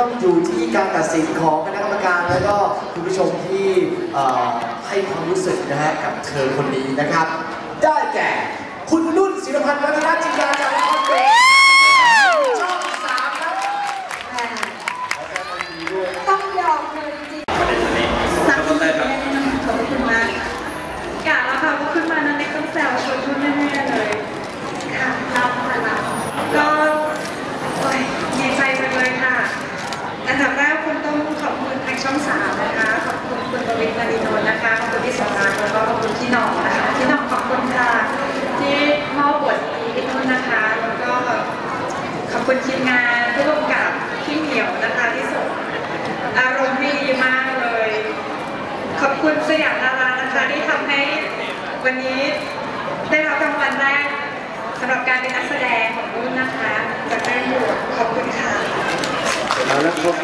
ต้องอยู่ที่การตัดสินของคณะกรรมการแล้วก็คุณผู้ชมที่เอ่อให้ความรู้สึกนะฮะกับเธอคนนี้นะครับ ได้แก่ คุณนุ่นศิลพันธ์วัฒนจินดาจากละครเวทีช่องสามครับ ต้องยอมเลยจริง ประเด็นอันนี้ ๆสัก เริ่ม ที ต้นได้ครับ ขอบคุณมาก กะแล้วค่ะว่าขึ้นมานั้นเล็กต้องแซวชวนชุดแน่ๆเลย ค่ะเราค่ะเรา ก็โอ้ยดีใจจังเลยค่ะ อันดับแรกคุณต้องขอบคุณทางช่องสามนะคะ ขอบคุณคุณประวิตรมารีโนนท์นะคะ ขอบคุณที่สองรักแล้วก็ขอบคุณพี่หน้องนะคะพี่หน้องขอบคุณค่ะ ที่มอบบทนี้ให้นุ่นนะคะ แล้วก็ขอบ คุณทีมงานผู้กำกับพี่เหมียวนะคะที่ส่งอารมณ์ดีมากเลย ขอบคุณสยามดารานะคะที่ทำให้วันนี้ได้รับรางวัลแรกสำหรับการเป็นนักแสดงของนุ่นนะคะจากเรื่องบวชขอบคุณค่ะ เอาละครับ